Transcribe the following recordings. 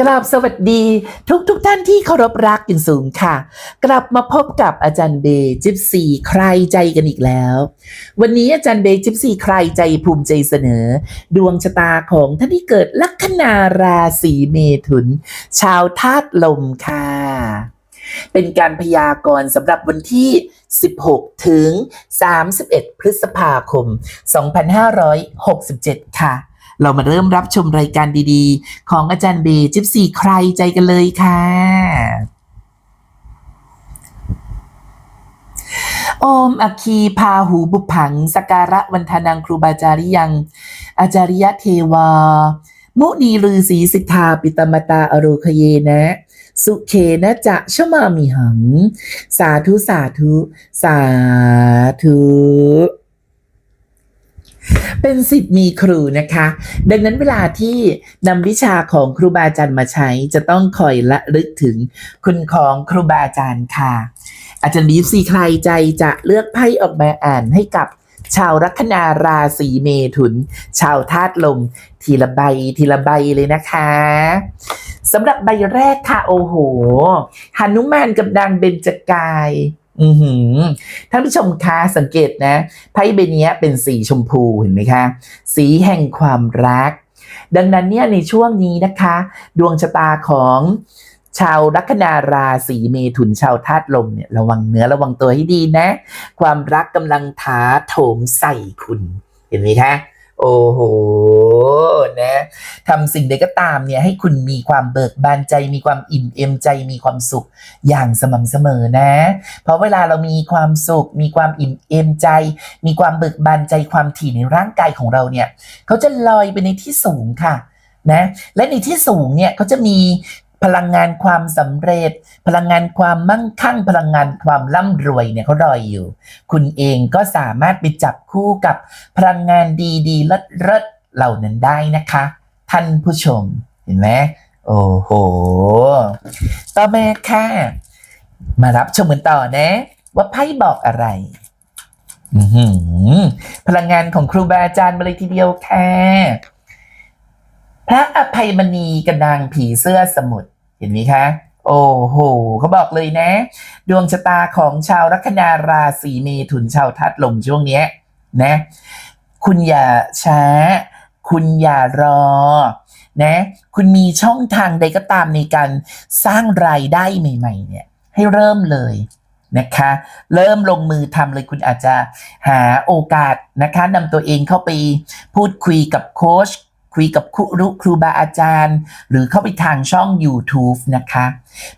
กราบสวัสดีทุกทุกท่านที่เคารพรักอย่างสูงค่ะ กลับมาพบกับอาจารย์เบย์จิปซีใครใจกันอีกแล้ว วันนี้อาจารย์เบย์จิปซีใครใจภูมิใจเสนอ ดวงชะตาของท่านที่เกิดลัคนาราศีเมถุน ชาวธาตุลมค่ะ เป็นการพยากรณ์สำหรับวันที่ 16 ถึง 31 พฤษภาคม 2567 ค่ะ เรามาเริ่มรับชมรายการดีๆ ของอาจารย์เบจิปซีใครใจกันเลยค่ะ โอมอัคีพาหูบุพัง สการะวันทานังครูบาจาริยัง อาจาริยเทวา มุนีลือสีสิทธาปิตมตาอโรคเยนะสุเคนะจะชมามิหัง สาธุ สาธุ สาธุ เป็นสิทธิ์มีครูนะคะ ดังนั้นเวลาที่นำวิชาของครูบาอาจารย์มาใช้จะต้องคอยละลึกถึงคุณของครูบาอาจารย์ค่ะ อาจารย์บีฟซีใครใจจะเลือกไพ่ออกมาอ่านให้กับชาวลัคนาราศีเมถุน ชาวธาตุลม ทีละใบทีละใบเลยนะคะสำหรับใบแรกค่ะ โอ้โหหนุมานกับนางเบญจกาย อือหือท่านผู้ชมคะสังเกตนะไพ่ใบเนี้ยเป็นสีชมพูเห็นไหมคะ สีแห่งความรัก ดังนั้นเนี่ยในช่วงนี้นะคะ ดวงชะตาของชาวลัคนาราศีเมถุนชาวธาตุลมเนี่ยระวังเนื้อระวังตัวให้ดีนะ ความรักกำลังถาโถมใส่คุณ เห็นไหมคะ โอ้โหนะทำสิ่งใดก็ตามเนี่ยให้คุณมีความเบิกบานใจ มีความอิ่มเอมใจมีความสุขอย่างสม่ำเสมอนะ เพราะเวลาเรามีความสุข มีความอิ่มเอมใจ มีความเบิกบานใจความถี่ในร่างกายของเราเนี่ยเขาจะลอยไปในที่สูงค่ะนะและในที่สูงเนี่ยเขาจะมี พลังงานความสำเร็จ พลังงานความมั่งคั่ง พลังงานความร่ำรวยเนี่ยเขารอยอยู่ คุณเองก็สามารถไปจับคู่กับพลังงานดีๆเลิศเลิศๆเหล่านั้นได้นะคะ ท่านผู้ชมเห็นไหมโอ้โห ต่อมาค่ะ มารับชมกันต่อนะ ว่าไพ่บอกอะไรพลังงานของครูบาอาจารย์มาเลยทีเดียวค่ะ พระอภัยมณีกับนางผีเสื้อสมุทรเห็นไหมคะ โอ้โหเขาบอกเลยนะ ดวงชะตาของชาวลัคนาราศีเมถุนชาวทัดลมช่วงเนี้ยนะ คุณอย่าช้า คุณอย่ารอนะคุณมีช่องทางใดก็ตามในการสร้างรายได้ใหม่ ๆ เนี่ย ให้เริ่มเลยนะคะ เริ่มลงมือทำเลยคุณอาจจะหาโอกาสนะคะนำตัวเองเข้าไปพูดคุยกับโค้ช คุยกับครูครูบาอาจารย์ หรือเข้าไปทางช่อง YouTube นะคะ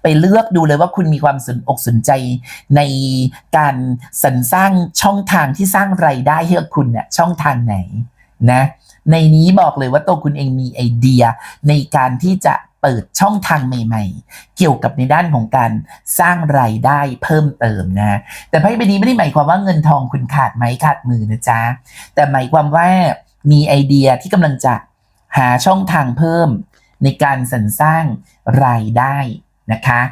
ไปเลือกดูเลยว่าคุณมีความสนอกสนใจในการสรรสร้างช่องทางที่สร้างไรายได้ให้กับคุณเนี่ยช่องทางไหนนะ ในนี้บอกเลยว่าตัวคุณเองมีไอเดียในการที่จะเปิดช่องทางใหม่ ๆ เกี่ยวกับในด้านของการสร้างรายได้เพิ่มเติมนะ แต่ไพ่ใบนี้ไม่ได้หมายความว่าเงินทองคุณขาดไหมขาดมือนะจ๊ะแต่หมายความว่ามีไอเดียที่กำลังจะ หาช่องทางเพิ่มในการสรรสร้างรายได้นะคะ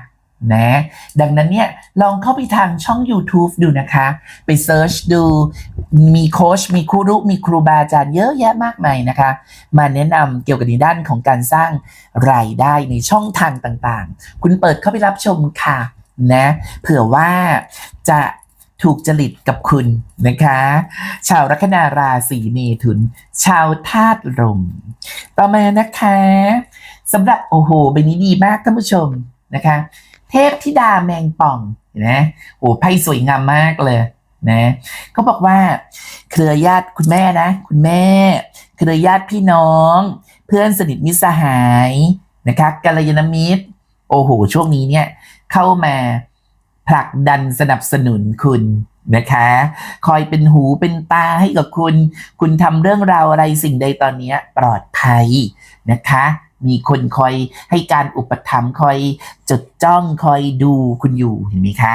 นะดังนั้นเนี่ยลองเข้าไปทางช่อง YouTube ดูนะคะ ไปเซิร์ชดูมีโค้ชมีครูรุมีครูบาอาจารย์เยอะแยะมากมายนะคะ มาแนะนำเกี่ยวกับในด้านของการสร้างรายได้ในช่องทางต่างๆ คุณเปิดเข้าไปรับชมค่ะนะเผื่อว่าจะ ถูกจริตกับคุณนะคะ ชาวลัคนาราศีเมถุน ชาวธาตุลม ต่อมานะคะสำหรับโอ้โหใบนี้ดีมากท่านผู้ชมนะคะ เทพธิดาแมงป่องเห็นไหมโอ้ไพ่สวยงามมากเลยนะเขาบอกว่า เครือญาติคุณแม่นะ คุณแม่ เครือญาติพี่น้อง เพื่อนสนิทมิตรสหายนะคะกัลยาณมิตร โอ้โหช่วงนี้เนี่ยเข้ามา ผลักดันสนับสนุนคุณนะคะ คอยเป็นหูเป็นตาให้กับคุณ คุณทำเรื่องราวอะไรสิ่งใดตอนนี้ปลอดภัยนะคะ มีคนคอยให้การอุปถัมภ์คอยจดจ้องคอยดูคุณอยู่เห็นไหมคะ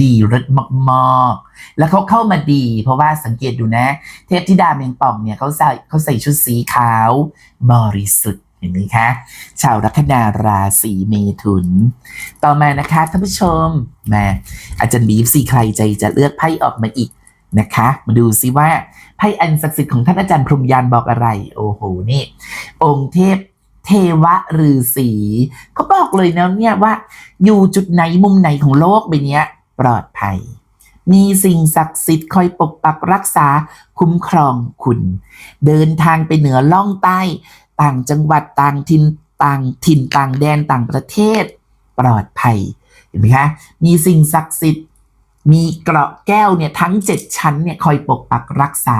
ดีรสมากๆ แล้วเขาเข้ามาดี เพราะว่าสังเกตดูนะ เทพธิดาเมงป่องเนี่ยเขาใส่เขาใส่ชุดสีขาว บริสุทธิ์ เห็นไหมคะ ชาวลัคนาราศีเมถุน ต่อมานะคะท่านผู้ชมมาอาจารย์บีฟซีใครใจจะเลือกไพ่ออกมาอีกนะคะ มาดูซิว่าไพ่อันศักดิ์สิทธิ์ของท่านอาจารย์พรหมยานบอกอะไร โอ้โหนี่ องค์เทพเทวะฤาษีเขาบอกเลยนะเนี่ยว่า อยู่จุดไหนมุมไหนของโลกใบเนี้ยปลอดภัย มีสิ่งศักดิ์สิทธิ์คอยปกปักรักษาคุ้มครองคุณ เดินทางไปเหนือล่องใต้ ต่างจังหวัดต่างถิ่นต่างถิ่นต่างแดนต่างประเทศ ปลอดภัยเห็นไหมคะมีสิ่งศักดิ์สิทธิ์มีเกราะแก้วเนี่ยทั้งเจ็ดชั้นเนี่ยคอยปกปักรักษา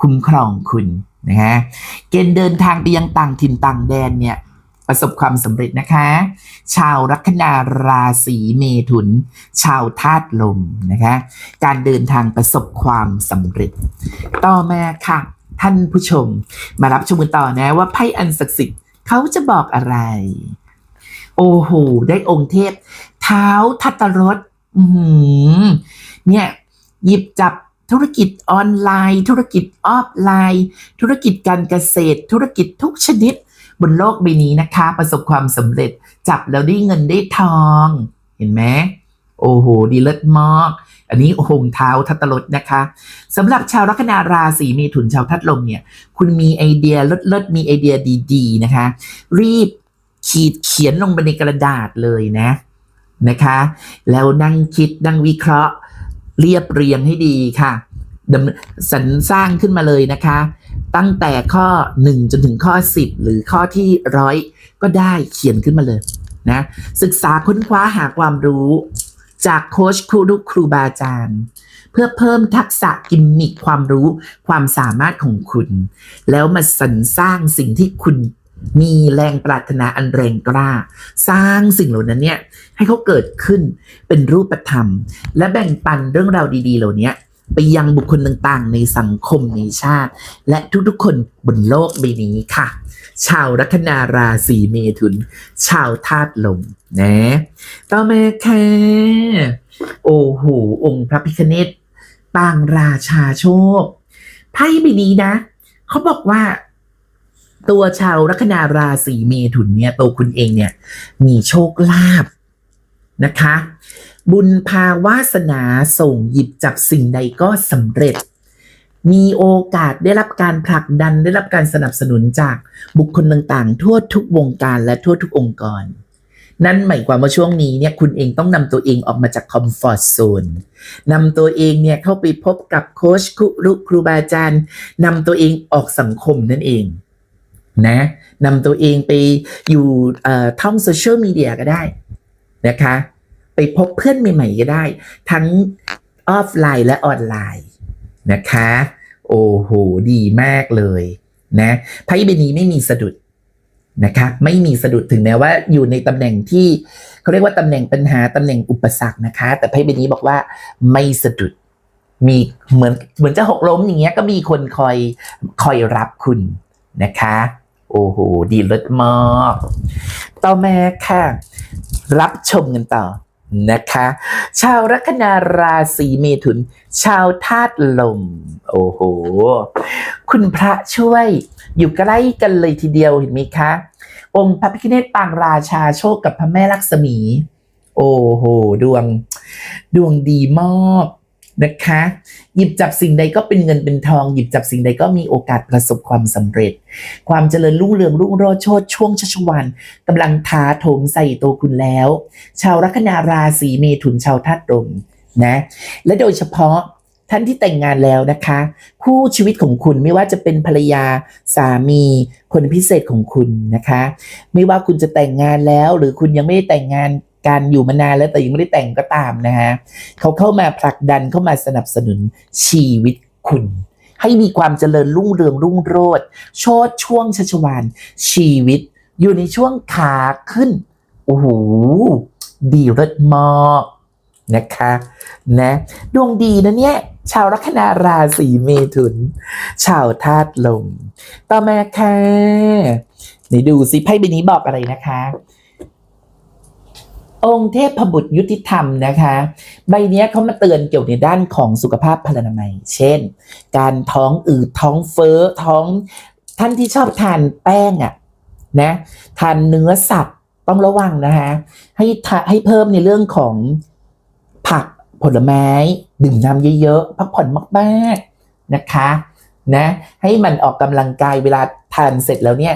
คุ้มครองคุณนะฮะเกณฑ์เดินทางไปยังต่างถิ่นต่างแดนเนี่ยประสบความสำเร็จนะคะ ชาวลัคนาราศีเมถุน ชาวธาตุลมนะคะ การเดินทางประสบความสำเร็จ ต่อมาค่ะ ท่านผู้ชม มารับชมกันต่อนะว่าไพ่อันศักดิ์สิทธิ์เขาจะบอกอะไร โอ้โห ได้องค์เทพ เท้าทัตตรสเนี่ย หยิบจับธุรกิจออนไลน์ ธุรกิจออฟไลน์ ธุรกิจการเกษตร ธุรกิจทุกชนิด บนโลกใบนี้นะคะ ประสบความสำเร็จจับแล้วได้เงินได้ทอง เห็นไหม โอ้โหดีเลิศมากอันนี้หงเท้าทัตตรสนะคะสำหรับชาวลัคนาราศีเมถุนชาวทัดลมเนี่ย คุณมีไอเดียเลิศๆมีไอเดียดีๆนะคะ รีบขีดเขียนลงไปในกระดาษเลยนะนะคะ แล้วนั่งคิดนั่งวิเคราะห์ เรียบเรียงให้ดีค่ะดำสรรสร้างขึ้นมาเลยนะคะ ตั้งแต่ข้อ 1 จนถึงข้อ 10 หรือข้อที่ร้อยก็ได้เขียนขึ้นมาเลยนะศึกษาค้นคว้าหาความรู้ จากโค้ชครูลูกครูบาอาจารย์ เพื่อเพิ่มทักษะกิมมิคความรู้ความสามารถของคุณ แล้วมาสรรสร้างสิ่งที่คุณมีแรงปรารถนาอันแรงกล้า สร้างสิ่งเหล่านั้นเนี่ยให้เขาเกิดขึ้นเป็นรูปธรรม และแบ่งปันเรื่องราวดี ๆ เหล่านี้ ไปยังบุคคลต่างๆ ในสังคมในชาติ และทุกๆคนบนโลกใบนี้ค่ะ ชาวลัคนาราศีเมถุน ชาวธาตุลมนะต่อมาค่ะโอ้โหองค์พระพิคเนตปางราชาโชคไพ่ใบนี้นะ เขาบอกว่าตัวชาวลัคนาราศีเมถุนเนี่ยตัวคุณเองเนี่ย มีโชคลาภนะคะ บุญพาวาสนาส่งหยิบจับสิ่งใดก็สำเร็จ มีโอกาสได้รับการผลักดันได้รับการสนับสนุนจากบุคคลต่างๆ ทั่วทุกวงการและทั่วทุกองค์กร นั่นหมายความว่าช่วงนี้เนี่ยคุณเองต้องนำตัวเองออกมาจากคอมฟอร์ทโซนนำตัวเองเนี่ยเข้าไปพบกับโค้ชครูครูบาอาจารย์นำตัวเองออกสังคมนั่นเองนะนำตัวเองไปอยู่ท่องโซเชียลมีเดียก็ได้นะคะ ไปพบเพื่อนใหม่ๆก็ได้ ทั้งออฟไลน์และออนไลน์นะคะ โอ้โห ดีมากเลยนะไพ่ใบนี้ไม่มีสะดุดนะคะไม่มีสะดุดถึงแม้ว่าอยู่ในตำแหน่งที่เขาเรียกว่าตำแหน่งปัญหาตำแหน่งอุปสรรคนะคะ แต่ไพ่ใบนี้บอกว่าไม่สะดุดมีเหมือนเหมือนจะหกล้มอย่างเงี้ยก็มีคนคอยคอยรับคุณนะคะ โอ้โห ดีเลิศมาก ต่อมาค่ะ รับชมกันต่อ นะคะ ชาวลัคนาราศีเมถุน ชาวธาตุลม โอ้โห คุณพระช่วยอยู่ใกล้กันเลยทีเดียวเห็นไหมคะ องค์พระพิฆเนศปางราชาโชคกับพระแม่ลักษมี โอ้โห ดวง ดวงดีมาก นะคะ หยิบจับสิ่งใดก็เป็นเงินเป็นทอง หยิบจับสิ่งใดก็มีโอกาสประสบความสำเร็จ ความเจริญรุ่งเรืองรุ่งโรจน์โชดช่วงชัชวานกำลังทาโถมใส่ตัวคุณแล้ว ชาวลัคนาราศีเมถุนชาวธาตุลมนะและโดยเฉพาะท่านที่แต่งงานแล้วนะคะ คู่ชีวิตของคุณไม่ว่าจะเป็นภรรยาสามีคนพิเศษของคุณนะคะ ไม่ว่าคุณจะแต่งงานแล้วหรือคุณยังไม่ได้แต่งงาน การอยู่มานานแล้วแต่ยังไม่ได้แต่งก็ตามนะฮะเขาเข้ามาผลักดันเข้ามาสนับสนุนชีวิตคุณ ให้มีความเจริญรุ่งเรืองรุ่งโรจน์โชดช่วงชัชวานชีวิต อยู่ในช่วงขาขึ้นโอ้โหดีเลิศมากนะคะนะดวงดีนะเนี่ย ชาวลัคนาราศีเมถุน ชาวธาตุลม ต่อมาค่ะไหนดูสิไพ่ใบนี้บอกอะไรนะคะ องค์เทพบุตรยุติธรรมนะคะ ใบนี้เขามาเตือนเกี่ยวในด้านของสุขภาพพลานามัย เช่น การท้องอืดท้องเฟ้อท้องท่านที่ชอบทานแป้งอะ่ะนะทานเนื้อสัตว์ต้องระวังนะคะให้ให้เพิ่มในเรื่องของผักผลไม้ ดื่มน้ำเยอะๆพักผ่อนมากๆนะคะนะให้มันออกกำลังกายเวลาทานเสร็จแล้วเนี่ย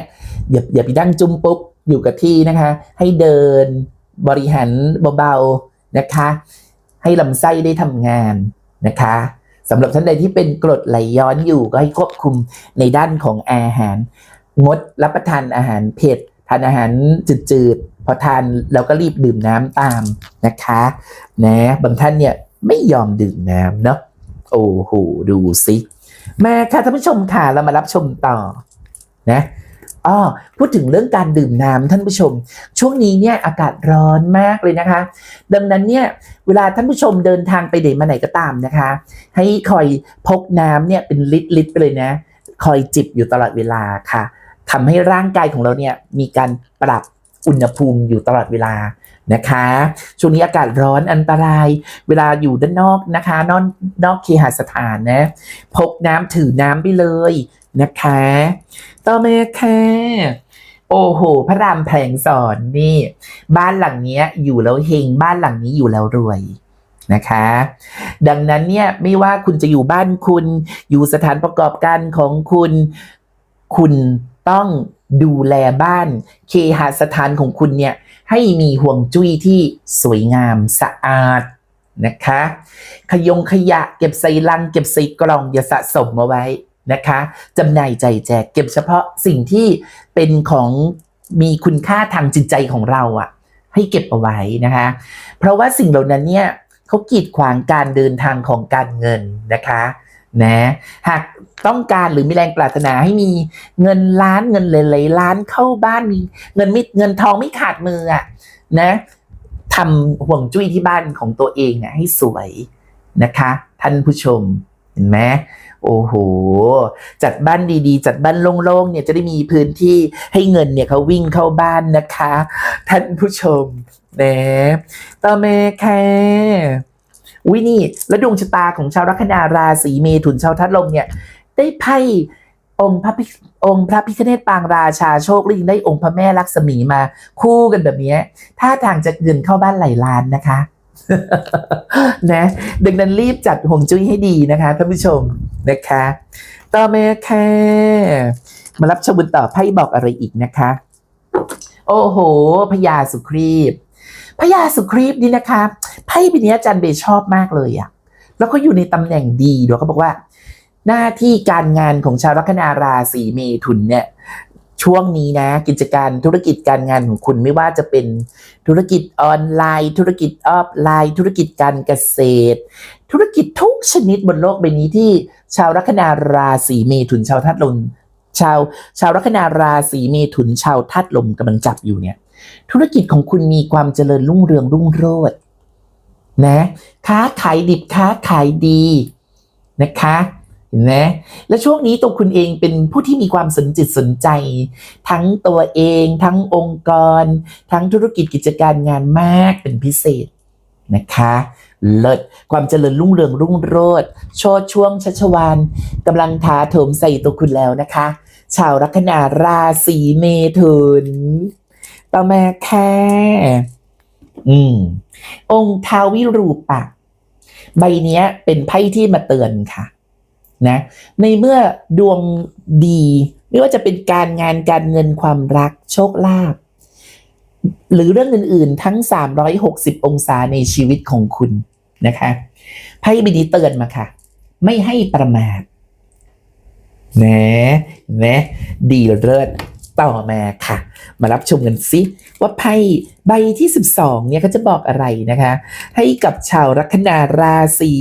อย่าอย่าไปนั่งจุ้มปุ๊บอยู่กับที่นะคะ ให้เดิน บริหารเบาๆนะคะ ให้ลำไส้ได้ทำงานนะคะสำหรับท่านใดที่เป็นกรดไหลย้อนอยู่ก็ให้ควบคุมในด้านของอาหาร งดรับประทานอาหารเผ็ดทานอาหารจืดๆ พอทานเราก็รีบดื่มน้ำตามนะคะนะบางท่านเนี่ยไม่ยอมดื่มน้ำเนาะโอ้โหดูสิมาค่ะท่านผู้ชมค่ะเรามารับชมต่อนะ อ้อพูดถึงเรื่องการดื่มน้ำท่านผู้ชม ช่วงนี้เนี่ยอากาศร้อนมากเลยนะคะ ดังนั้นเนี่ยเวลาท่านผู้ชมเดินทางไปไหนมาไหนก็ตามนะคะ ให้คอยพกน้ำเนี่ยเป็นลิตรลิตรไปเลยนะ คอยจิบอยู่ตลอดเวลาค่ะทำให้ร่างกายของเราเนี่ยมีการปรับอุณหภูมิอยู่ตลอดเวลานะคะ ช่วงนี้อากาศร้อนอันตราย เวลาอยู่ด้านนอกนะคะ นอกนอกเคหสถานนะ พกน้ำถือน้ำไปเลยนะคะ ต่อมาค่ะโอ้โห พระรามแผลงสอนนี่ บ้านหลังนี้อยู่แล้วเฮงบ้านหลังนี้อยู่แล้วรวยนะคะ ดังนั้นเนี่ยไม่ว่าคุณจะอยู่บ้านคุณ อยู่สถานประกอบการของคุณ คุณต้องดูแลบ้าน เคหสถานของคุณเนี่ย ให้มีห่วงจุ้ยที่สวยงามสะอาดนะคะ ขยงขยะเก็บใส่ลัง เก็บใส่กล่องอย่าสะสมเอาไว้ นะคะจำหน่ายใจแจกเก็บเฉพาะสิ่งที่เป็นของมีคุณค่าทางจิตใจของเราอะให้เก็บเอาไว้นะคะ เพราะว่าสิ่งเหล่านั้นเนี่ยเขากีดขวางการเดินทางของการเงินนะคะนะหากต้องการหรือมีแรงปรารถนาให้มีเงินล้านเงินหลายๆล้านเข้าบ้านมีเงินมิเงินทองไม่ขาดมืออะนะทำห่วงจุ้ยที่บ้านของตัวเองอะให้สวยนะคะ ท่านผู้ชม เห็นไหมโอ้โห จัดบ้านดีๆ จัดบ้านโล่งๆ เนี่ยจะได้มีพื้นที่ให้เงินเนี่ยเขาวิ่งเข้าบ้านนะคะ ท่านผู้ชมนะต่อมาค่ะวินี่และดวงชะตาของชาวลัคนาราศีเมถุนชาวทัดลมเนี่ย ได้ไพ่องค์พระพิองค์พระพิฆเนศปางราชาโชคและยังได้องค์พระแม่ลักษมีมาคู่กันแบบนี้ท่าทางจะเงินเข้าบ้านไหลล้านนะคะ นะดังนั้นรีบจัดห่วงจุ้ยให้ดีนะคะท่านผู้ชมนะคะ ต่อมาค่ะมารับชมบุญต่อไพ่บอกอะไรอีกนะคะ โอ้โหพญาสุครีบพญาสุครีบนี่นะคะไพ่ใบนี้อาจารย์เบชอบมากเลยอะแล้วก็อยู่ในตำแหน่งดีเดี๋ยวเขาบอกว่า หน้าที่การงานของชาวลัคนาราศีเมถุนเนี่ย ช่วงนี้นะ กิจการธุรกิจการงานของคุณไม่ว่าจะเป็นธุรกิจออนไลน์ ธุรกิจออฟไลน์ ธุรกิจการเกษตร ธุรกิจทุกชนิดบนโลกใบนี้ที่ชาวลัคนาราศีเมถุนชาวธาตุลมชาวชาวลัคนาราศีเมถุนชาวธาตุลมกำลังจับอยู่เนี่ย ธุรกิจของคุณมีความเจริญรุ่งเรืองรุ่งโรจน์นะค้าขายดิบค้าขายดีนะคะ นไหมและช่วงนี้ตัวคุณเองเป็นผู้ที่มีความสนจิตสนใจ ทั้งตัวเอง ทั้งองค์กร ทั้งธุรกิจกิจการงานมากเป็นพิเศษนะคะเลิศความเจริญรุ่งเรืองรุ่งโรจน์โชดช่วงชัชวานกำลังถาโถมใส่ตัวคุณแล้วนะคะ ชาวลัคนาราศีเมถุนต่อมาค่ะอืม องค์ทาวิรูปะ ใบนี้เป็นไพ่ที่มาเตือนค่ะ นะในเมื่อดวงดี ไม่ว่าจะเป็นการงานการเงินความรักโชคลาภหรือเรื่องอื่น ๆ ทั้ง 360 องศาในชีวิตของคุณนะคะไพ่ใบนี้เตือนมาค่ะ ไม่ให้ประมาทนะนะดีเลิศต่อมาค่ะ มารับชมกันสิว่าไพ่ใบที่ 12 เนี่ยเขาจะบอกอะไรนะคะ ให้กับชาวลัคนาราศี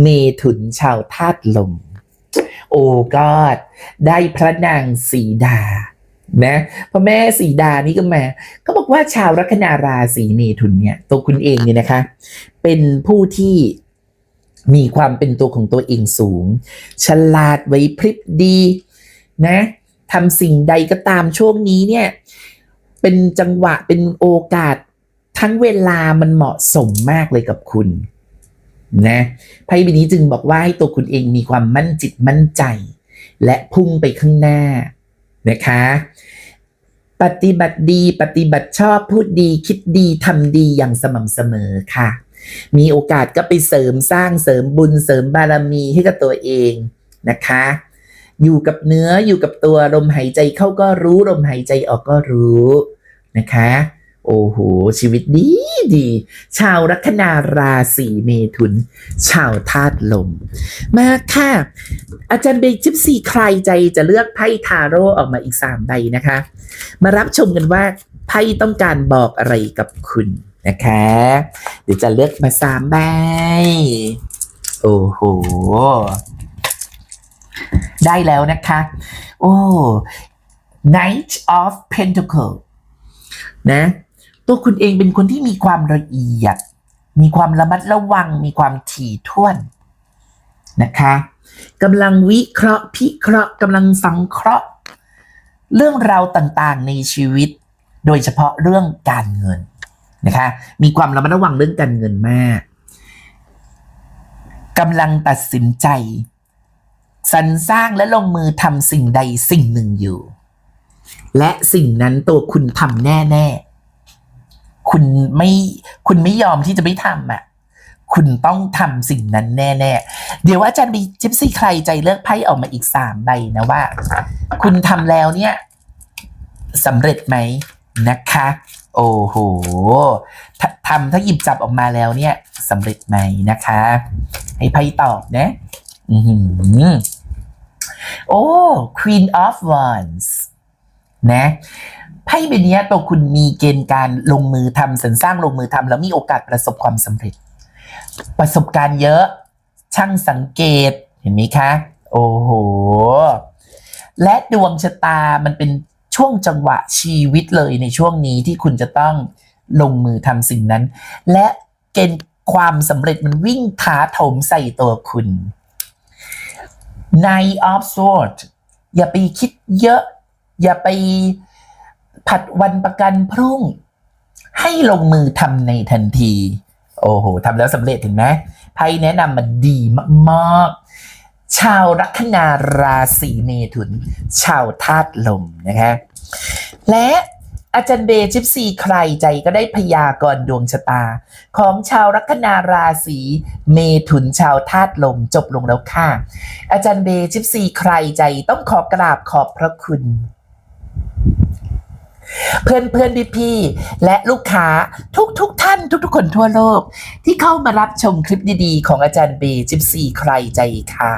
เมถุนชาวธาตุลม โอ้กอดได้พระนางสีดา นะพระแม่สีดานี่ก็มาก็บอกว่าชาวลัคนาราศีเมถุนเนี่ย ตัวคุณเองเนี่ยนะคะ เป็นผู้ที่มีความเป็นตัวของตัวเองสูง ฉลาดไหวพริบดีนะทำสิ่งใดก็ตามช่วงนี้เนี่ย เป็นจังหวะเป็นโอกาสทั้งเวลามันเหมาะสมมากเลยกับคุณ นะไพ่ใบนี้จึงบอกว่าให้ตัวคุณเองมีความมั่นจิตมั่นใจ และพุ่งไปข้างหน้านะคะ ปฏิบัติดีปฏิบัติชอบพูดดีคิดดีทำดีอย่างสม่ำเสมอค่ะ มีโอกาสก็ไปเสริมสร้างเสริมบุญเสริมบารมีให้กับตัวเองนะคะ อยู่กับเนื้ออยู่กับตัวลมหายใจเข้าก็รู้ลมหายใจออกก็รู้นะคะ โอ้โห ชีวิตดีดี ชาวลัคนาราศีเมถุน ชาวธาตุลม มาค่ะ อาจารย์เบจิปซีใครใจจะเลือกไพ่ทาโร่ออกมาอีกสามใบนะคะ มารับชมกันว่าไพ่ต้องการบอกอะไรกับคุณนะคะ เดี๋ยวจะเลือกมาสามใบ โอ้โห ได้แล้วนะคะ โอ้ Knight of Pentacle นะ ตัวคุณเองเป็นคนที่มีความละเอียด มีความระมัดระวัง มีความถี่ถ้วนนะคะกำลังวิเคราะห์พิเคราะห์กำลังสังเคราะห์ เรื่องราวต่างๆในชีวิต โดยเฉพาะเรื่องการเงินนะคะมีความระมัดระวังเรื่องการเงินมากกำลังตัดสินใจสรรสร้างและลงมือทำสิ่งใดสิ่งหนึ่งอยู่ และสิ่งนั้นตัวคุณทำแน่ ๆ คุณไม่คุณไม่ยอมที่จะไม่ทำอะคุณต้องทำสิ่งนั้นแน่ ๆ เดี๋ยวอาจารย์มีจิปซี่ใครใจเลือกไพ่ออกมาอีกสามใบนะว่า คุณทำแล้วเนี่ยสำเร็จไหมนะคะ โอ้โหทำถ้าหยิบจับออกมาแล้วเนี่ยสำเร็จไหมนะคะ ให้ไพ่ตอบนะอือโอ้ Queen of Wands นะ ไพ่ใบนี้ตัวคุณมีเกณฑ์การลงมือทำสรรสร้างลงมือทำแล้วมีโอกาสประสบความสำเร็จ ประสบการณ์เยอะ ช่างสังเกตเห็นไหมคะ โอ้โห และดวงชะตามันเป็นช่วงจังหวะชีวิตเลยในช่วงนี้ที่คุณจะต้องลงมือทำสิ่งนั้น และเกณฑ์ความสำเร็จมันวิ่งท้าถมใส่ตัวคุณ Nine of Swords อย่าไปคิดเยอะ อย่าไป ผัดวันประกันพรุ่ง ให้ลงมือทำในทันที โอ้โหทำแล้วสำเร็จเห็นไหมไพ่แนะนำมันดีมากๆ ชาวลัคนาราศีเมถุน ชาวธาตุลมนะคะและอาจารย์เบจิปซีใครใจก็ได้พยากรณ์ดวงชะตา ของชาวลัคนาราศีเมถุนชาวธาตุลมจบลงแล้วค่ะ อาจารย์เบจิปซีใครใจต้องขอกราบขอบพระคุณ เพื่อนเพื่อนพี่พี่ๆและลูกค้าทุกทุกๆท่าน ทุกทุกๆคนทั่วโลก ที่เข้ามารับชมคลิปดีๆ ของอาจารย์เบย์จิปซีใครใจค่ะ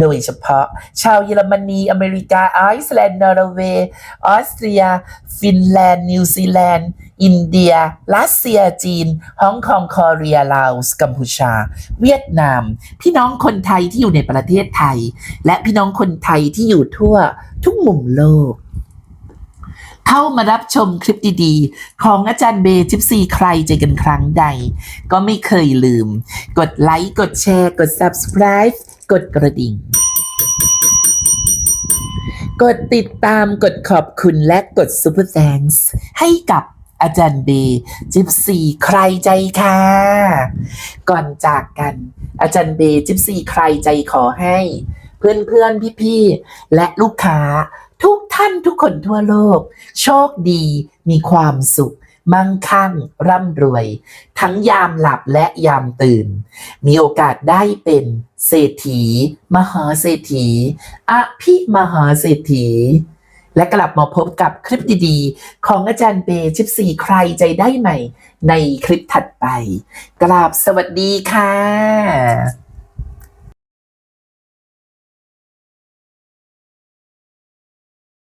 โดยเฉพาะชาวเยอรมนี อเมริกาไอซ์แลนด์นอร์เวย์ออสเตรีย ฟินแลนด์ นิวซีแลนด์ อินเดีย รัสเซียจีนฮ่องกงคอเรียลาวกัมพูชา เวียดนาม พี่น้องคนไทยที่อยู่ในประเทศไทย และพี่น้องคนไทยที่อยู่ทั่วทุกมุมโลก เข้ามารับชมคลิปดีๆ ของอาจารย์เบย์จิปซีใครใจกันครั้งใด ก็ไม่เคยลืม กดไลค์ กดแชร์ กด subscribe กดกระดิ่ง กดติดตามกดขอบคุณและกด Super Thanks ให้กับอาจารย์เบย์จิปซีใครใจค่ะ ก่อนจากกัน อาจารย์เบย์จิปซีใครใจขอให้ เพื่อนๆ พี่ๆ และลูกค้า ทุกท่านทุกคนทั่วโลก โชคดี มีความสุข มั่งคั่ง ร่ำรวย ทั้งยามหลับและยามตื่น มีโอกาสได้เป็นเศรษฐี มหาเศรษฐีอภิมหาเศรษฐีและกลับมาพบกับคลิปดีๆ ของอาจารย์เบย์ชิปซีใครใจได้ใหม่ ในคลิปถัดไป กราบสวัสดีค่ะ